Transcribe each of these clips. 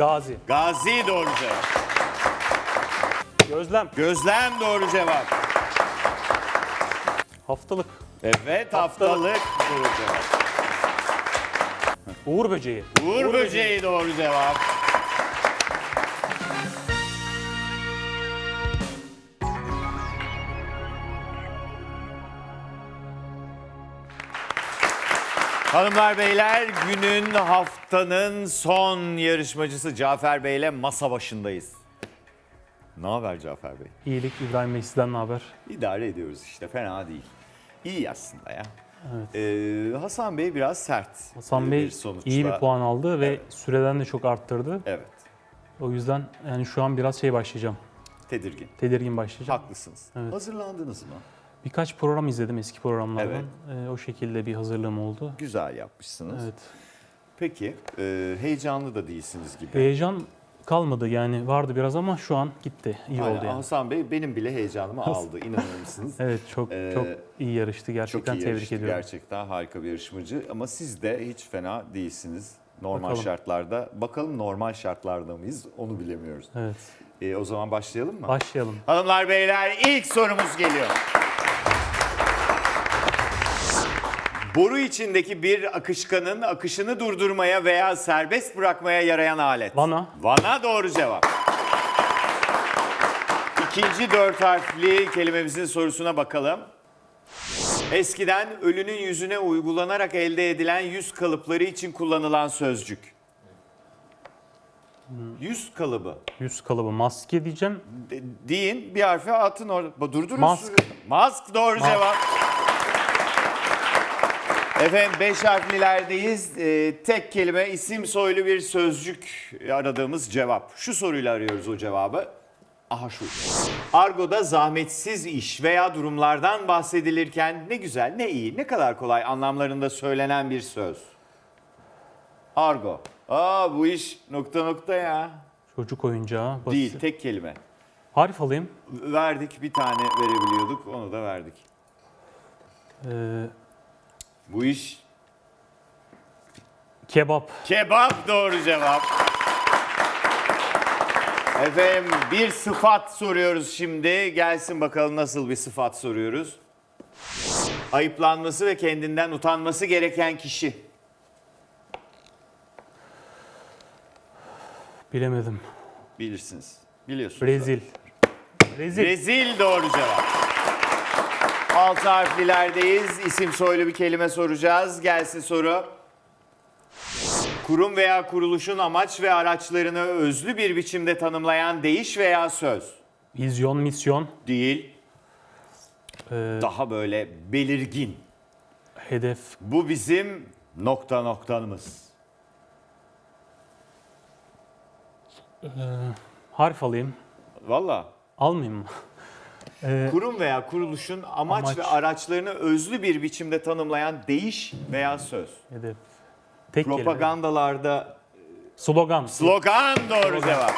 Gazi. Gazi doğru cevap. Gözlem. Gözlem doğru cevap. Haftalık. Evet haftalık doğru cevap. Uğur böceği. Uğur böceği doğru cevap. Hanımlar beyler günün haftanın son yarışmacısı Cafer Bey ile masa başındayız. Ne haber Cafer Bey? İyilik İbrahim Bey sizden ne haber? İdare ediyoruz işte fena değil. İyi aslında ya. Ee, Hasan Bey biraz sert. Hasan bir Bey sonuçla. iyi bir puan aldı ve Evet. süreden de çok arttırdı. Evet. O yüzden yani şu an biraz şey başlayacağım. Tedirgin. Tedirgin başlayacağım. Haklısınız. Evet. Hazırlandınız mı? Birkaç program izledim eski programlardan. Evet. Ee, o şekilde bir hazırlığım oldu. Güzel yapmışsınız. Evet. Peki, e, heyecanlı da değilsiniz gibi. Heyecan kalmadı yani vardı biraz ama şu an gitti. İyi Aynen, oldu yani. Hasan Bey benim bile heyecanımı aldı, inanır mısınız? Evet çok Ee, çok iyi yarıştı Çok gerçekten iyi tebrik yarıştı, ediyorum. Gerçekten harika bir yarışmacı ama siz de hiç fena değilsiniz. Normal Bakalım. şartlarda. Bakalım normal şartlarda mıyız onu bilemiyoruz. Evet. E, o zaman başlayalım mı? Başlayalım. Hanımlar beyler ilk sorumuz geliyor. Boru içindeki bir akışkanın akışını durdurmaya veya serbest bırakmaya yarayan alet. Vana. Vana doğru cevap. İkinci dört harfli kelimemizin sorusuna bakalım. Eskiden ölünün yüzüne uygulanarak elde edilen yüz kalıpları için kullanılan sözcük. Yüz kalıbı. Yüz kalıbı maske diyeceğim. De- deyin bir harfi atın orada. Durdurun. Mask. Mask doğru cevap. Efendim beş harflilerdeyiz. Ee, tek kelime isim soylu bir sözcük aradığımız cevap. Şu soruyla arıyoruz o cevabı. Aha şu. Argo'da zahmetsiz iş veya durumlardan bahsedilirken ne güzel, ne iyi, ne kadar kolay anlamlarında söylenen bir söz. Argo. Aa bu iş nokta nokta ya. Çocuk oyuncağı. basit. Değil, tek kelime. Harf alayım. Verdik bir tane verebiliyorduk onu da verdik. Ee, Bu iş kebap. kebap doğru cevap. Efendim bir sıfat soruyoruz şimdi. Gelsin bakalım nasıl bir sıfat soruyoruz. Ayıplanması ve kendinden utanması gereken kişi. Bilemedim. Bilirsiniz. Biliyorsunuz. Rezil. Rezil. Rezil doğru cevap. Altı harflilerdeyiz. İsim soylu bir kelime soracağız. Gelsin soru. Kurum veya kuruluşun amaç ve araçlarını özlü bir biçimde tanımlayan deyiş veya söz. Vizyon, misyon. Değil. Ee, Daha böyle belirgin. hedef. Bu bizim nokta noktamız. Harf alayım. Valla. Almayayım mı? Ee, Kurum veya kuruluşun amaç, Amaç. ve araçlarını özlü bir biçimde tanımlayan deyiş veya söz. hedef. Tek kelime. Propagandalarda Slogan. Slogan doğru Slogan. cevap.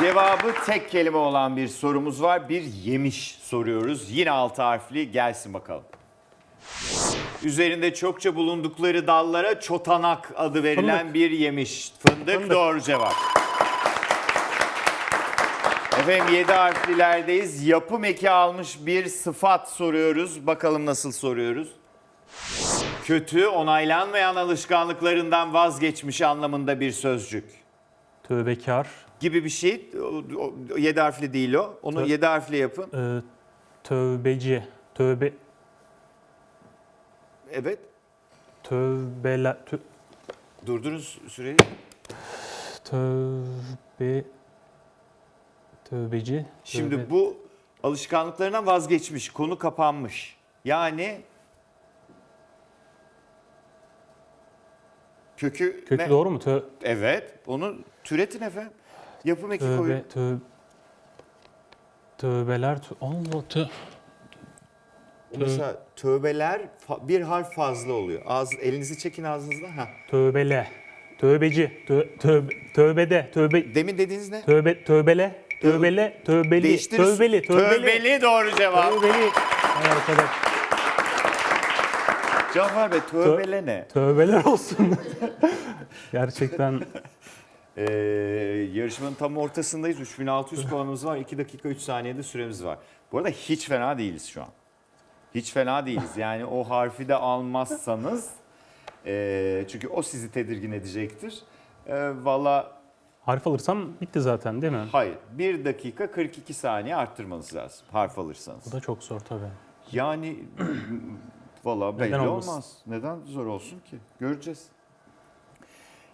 Cevabı tek kelime olan bir sorumuz var. Bir yemiş soruyoruz. Yine altı harfli gelsin bakalım. Üzerinde çokça bulundukları dallara çotanak adı verilen Fındık. bir yemiş. Fındık, Fındık. doğru cevap. Efendim yedi harflilerdeyiz. Yapım eki almış bir sıfat soruyoruz. Bakalım nasıl soruyoruz. Kötü, onaylanmayan alışkanlıklarından vazgeçmiş anlamında bir sözcük. Tövbekar. Gibi bir şey. O, o- yedi harfli değil o. Onu Tö- harfli yapın. Ee, tövbeci. Tövbe. Evet. Tövbela. Tö, Durdurun süreyi. tövbe. Tövbeci. Şimdi tövbe- bu alışkanlıklarından vazgeçmiş. Konu kapanmış. Yani kökü Kökü ne? doğru mu? Tö, Evet. Onu türetin efendim. Yapım eki koyun. tövbe. Tö, tövbeler. Tö, Allah tö. Mesela tövbeler fa- bir harf fazla oluyor. Ağız, elinizi çekin ağzınızdan. Ha. Tövbele. Tövbeci. Tö, tövbe, tövbede. Tövbe. Demin dediğiniz ne? Tövbe. Tövbele. Tövbele. Tövbeli. Değiştirin. Tövbeli. Tövbeli. Tövbeli doğru cevap. Tövbeli. Hay arkadaş. Cafer Bey tövbele ne? Tövbeler olsun. Gerçekten Ee, yarışmanın tam ortasındayız. 3600 puanımız var. 2 dakika 3 saniyede süremiz var. Bu arada hiç fena değiliz şu an. Hiç fena değiliz. Yani o harfi de almazsanız ee, çünkü o sizi tedirgin edecektir. Ee, Valla harf alırsam bitti zaten değil mi? hayır. 1 dakika 42 saniye arttırmanız lazım harf alırsanız. Bu da çok zor tabii. Yani valla belli Neden olmasın? olmaz. Neden zor olsun ki? Göreceğiz.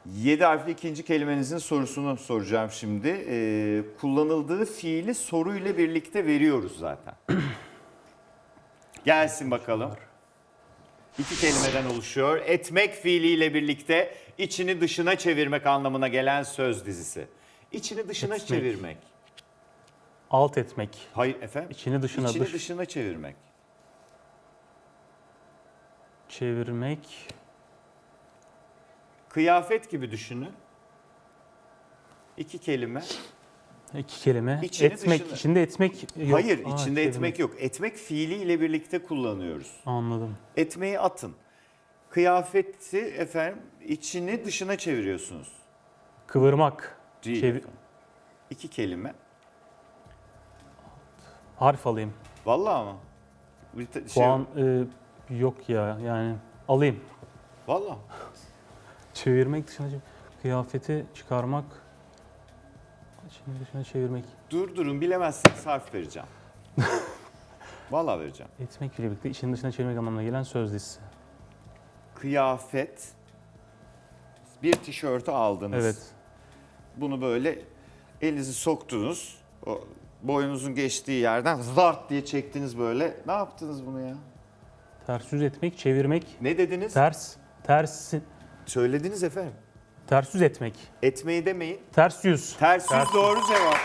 7 harfli ikinci kelimenizin sorusunu soracağım şimdi. Ee, kullanıldığı fiili soruyla birlikte veriyoruz zaten. Gelsin bakalım. İki kelimeden oluşuyor. Etmek fiiliyle birlikte içini dışına çevirmek anlamına gelen söz dizisi. İçini dışına Etmek. çevirmek. Alt etmek. Hayır efendim. İçini dışına İçini dış dışına çevirmek. çevirmek. Kıyafet gibi düşünün. İki kelime. İki kelime. İçini etmek. dışına. içinde etmek yok. Hayır, Aa, içinde etmek yok. Etmek fiiliyle birlikte kullanıyoruz. Anladım. Etmeyi atın. Kıyafeti efendim içini dışına çeviriyorsunuz. Kıvırmak. Değil Çevir-. İki kelime. Harf alayım. Vallahi ama. Bir şey- Puan e, yok ya yani alayım. Vallahi. Çevirmek dışına kıyafeti çıkarmak. İçini dışına çevirmek. Dur durun bilemezseniz harf vereceğim. Vallahi vereceğim. Etmek ile birlikte içini dışına çevirmek anlamına gelen söz dizisi. Kıyafet. Bir tişörtü aldınız. Evet. Bunu böyle elinizi soktunuz. O boyunuzun geçtiği yerden zart diye çektiniz böyle. Ne yaptınız bunu ya? Ters yüz etmek, çevirmek. Ne dediniz? Ters, ters, Söylediniz efendim. Ters yüz etmek. Etmeyi demeyin. Ters yüz. Ters yüz Ters doğru cevap.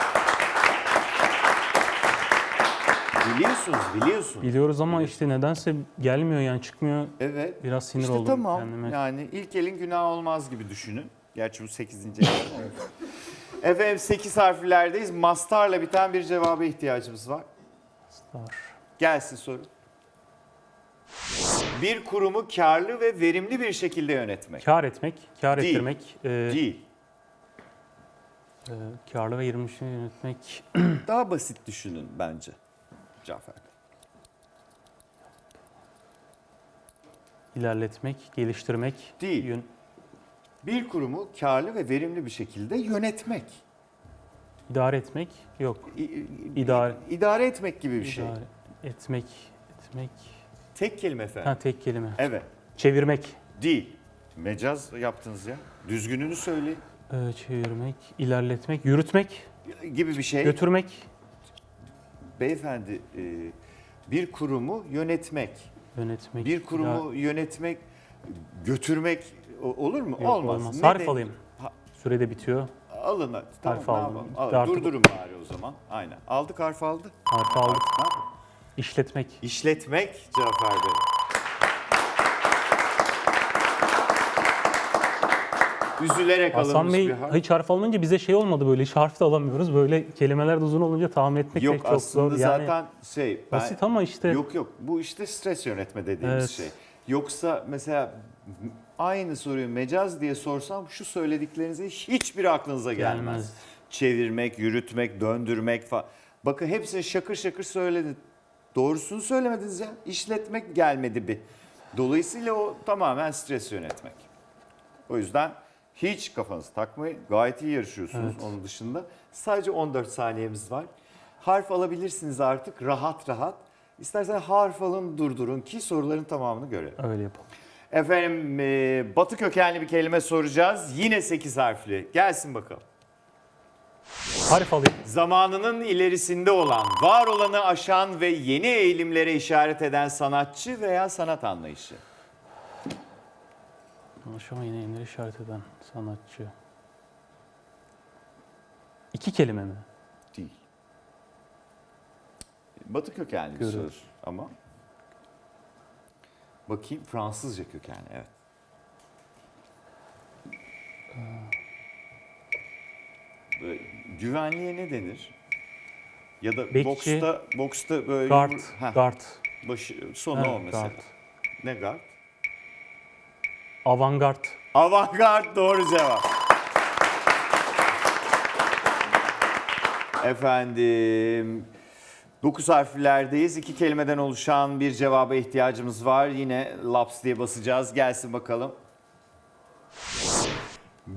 Biliyorsunuz, biliyorsunuz. Biliyoruz ama işte nedense gelmiyor yani çıkmıyor. Evet. Biraz sinir İşte oldum tamam. kendime. Yani ilk elin günah olmaz gibi düşünün. Gerçi bu 8. el. Efendim 8 harflerdeyiz. Mastarla biten bir cevaba ihtiyacımız var. Var. Gelsin soru. Bir kurumu karlı ve verimli bir şekilde yönetmek. Kar etmek, kar Değil. ettirmek, e, Değil. e, karlı ve yirmi yönetmek, Daha basit düşünün bence. Cafer. İlerletmek, geliştirmek, Değil. yön- Bir kurumu karlı ve verimli bir şekilde yönetmek. idare etmek, yok. İ- İdare. idare etmek gibi bir şey. İdare etmek, etmek. Tek kelime efendim. Ha tek kelime. Evet. Çevirmek, Değil. Mecaz yaptınız ya. Düzgününü söyleyin. e, çevirmek, ilerletmek, yürütmek, Gibi bir şey. götürmek, Beyefendi e, bir kurumu yönetmek. yönetmek. Bir kurumu yönetmek, götürmek o- olur mu? Yok, olmaz. olmaz. Harf de- alayım. Ha- Sürede bitiyor. Alın. Tamam, Harf ne aldım. yapalım? Artık. Durdurun bari o zaman. Aynen. Aldık harf aldı. Harf aldık. Ne yapalım? İşletmek. İşletmek Cafer Bey. Üzülerek Hasan alınmış Bey bir harf. hiç harf almayınca bize şey olmadı böyle hiç harf de alamıyoruz. Böyle kelimeler de uzun olunca tahmin etmek Yok çok aslında zor. Yani zaten şey. ben- basit ama işte Yok yok bu işte stres yönetme dediğimiz Evet. şey. Yoksa mesela aynı soruyu mecaz diye sorsam şu söylediklerinizi hiçbir aklınıza gelmez. Gelmez. Çevirmek, yürütmek, döndürmek falan. Bakın hepsini şakır şakır söyledin. Doğrusunu söylemediniz ya. İşletmek gelmedi bir. Dolayısıyla o tamamen stres yönetmek. O yüzden hiç kafanızı takmayın. Gayet iyi yarışıyorsunuz Evet. onun dışında. Sadece 14 saniyemiz var. Harf alabilirsiniz artık rahat rahat. İstersen harf alın durdurun ki soruların tamamını görelim. öyle yapalım. Efendim e, batı kökenli bir kelime soracağız. Yine 8 harfli. Gelsin bakalım. Harf alayım. Zamanının ilerisinde olan, var olanı aşan ve yeni eğilimlere işaret eden sanatçı veya sanat anlayışı. Aşama yine emir işaret eden sanatçı. İki kelime mi? Değil. Batı kökenli bir söz ama. Bakayım Fransızca kökenli evet. Böyle güvenliğe ne denir? Ya da Bekçi, boksta boksta böyle Guard, Heh, guard. başı sonu Ha, o mesela. guard. Ne guard? Avantgard. Avantgard doğru cevap. Efendim 9 harflerdeyiz. İki kelimeden oluşan bir cevaba ihtiyacımız var. Yine laps diye basacağız. Gelsin bakalım.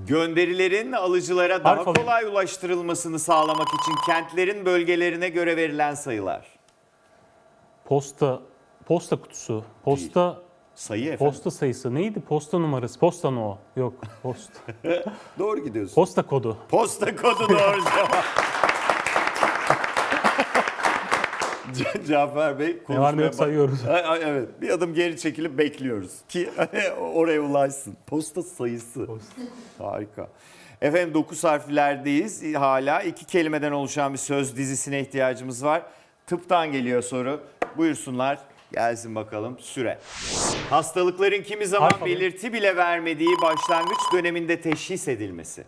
Gönderilerin alıcılara daha Harf alayım. kolay ulaştırılmasını sağlamak için kentlerin bölgelerine göre verilen sayılar. Posta posta kutusu. Posta Sayı efendim. posta sayısı neydi? Posta numarası. Posta no. Yok. Posta. Doğru gidiyorsun. posta kodu. Posta kodu doğru cevap. Ca- Cafer Bey Ne var ne yok konuşmaya bak- sayıyoruz. Ay- ay, evet bir adım geri çekilip bekliyoruz ki oraya ulaşsın. Posta sayısı. Harika. Efendim 9 harflerdeyiz. Hala iki kelimeden oluşan bir söz dizisine ihtiyacımız var. Tıptan geliyor soru. Buyursunlar. Gelsin bakalım süre. Hastalıkların kimi zaman Harf alayım. belirti bile vermediği başlangıç döneminde teşhis edilmesi.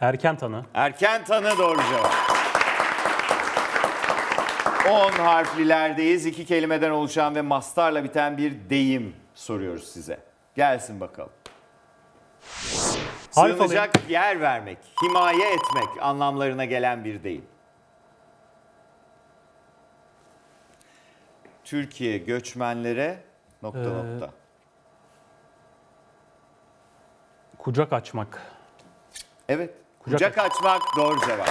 Erken tanı. Erken tanı doğru cevap. 10 harflilerdeyiz. İki kelimeden oluşan ve mastarla biten bir deyim soruyoruz size. Gelsin bakalım. Harf Sığınacak yer vermek, himaye etmek anlamlarına gelen bir deyim. Türkiye göçmenlere nokta Ee, nokta. Kucak açmak. Evet. Kucak Kucak, açmak doğru cevap.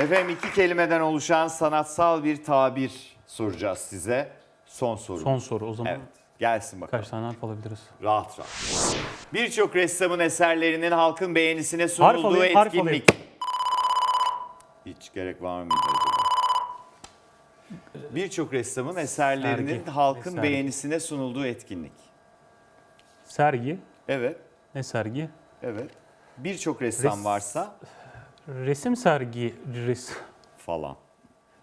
Efendim iki kelimeden oluşan sanatsal bir tabir soracağız size. Son soru. Son soru o zaman. Evet. Gelsin bakalım. Kaç tane harf alabiliriz? Rahat rahat. Birçok ressamın eserlerinin halkın beğenisine sunulduğu alayım, harf etkinlik. Hiç gerek var mıydı acaba? Birçok ressamın eserlerinin Sergi. halkın Sergi. beğenisine sunulduğu etkinlik. Sergi. Evet, Ne sergi? evet. Birçok ressam Res- varsa Resim sergi. Res falan.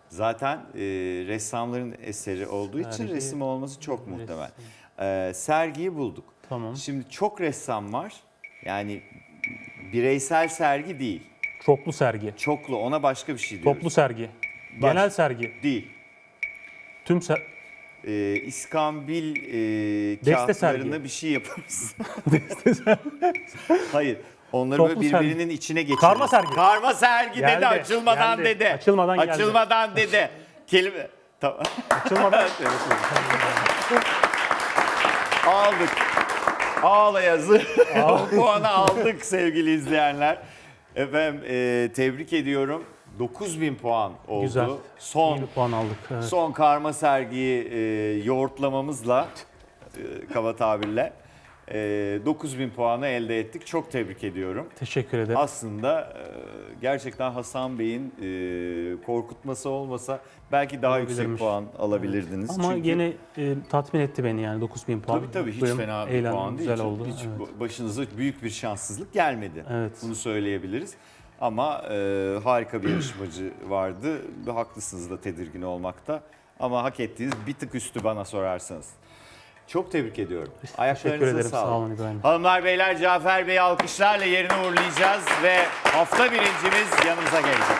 Zaten e, ressamların eseri olduğu için Sergi, resim olması çok resim. muhtemel. E, sergiyi bulduk. Tamam. Şimdi çok ressam var. Yani bireysel sergi değil. Çoklu sergi. Çoklu ona başka bir şey diyoruz. Toplu sergi. Baş- Genel sergi. Değil. Tüm ser E, İskambil e, Deste kağıtlarına sergi. bir şey yaparız. Hayır. Onları Çoklu böyle sergi. birbirinin içine geçiririz. Karma sergi. Karma sergi dedi Geldi, açılmadan geldi. dedi. Açılmadan geldi. Açılmadan dedi. Kelime. Tamam. açılmadan. Aldık. Ağla yazı. o puanı aldık sevgili izleyenler. Efendim e, tebrik ediyorum. 9000 puan oldu. Güzel. Son İyi puan aldık. Evet. son karma sergiyi e, yoğurtlamamızla e, kaba tabirle e, 9000 puanı elde ettik. Çok tebrik ediyorum. Teşekkür ederim. Aslında e, gerçekten Hasan Bey'in e, korkutması olmasa belki daha yüksek Olabilirmiş. puan alabilirdiniz. Ama Çünkü- yine e, tatmin etti beni yani 9000 puan. Tabii tabii hiç Mutluyum. fena bir Eğlendim, puan değil. Güzel Hiç- oldu. Hiç evet. başınıza büyük bir şanssızlık gelmedi. Evet. Bunu söyleyebiliriz. Ama e, harika bir yarışmacı vardı. Haklısınız da tedirgin olmakta. Ama hak ettiğiniz bir tık üstü bana sorarsanız. Çok tebrik ediyorum. Ayaklarınıza ederim. sağlık. Sağ olun İbrahim. Hanımlar beyler Cafer Bey'i alkışlarla yerine uğurlayacağız ve hafta birincimiz yanımıza gelecek.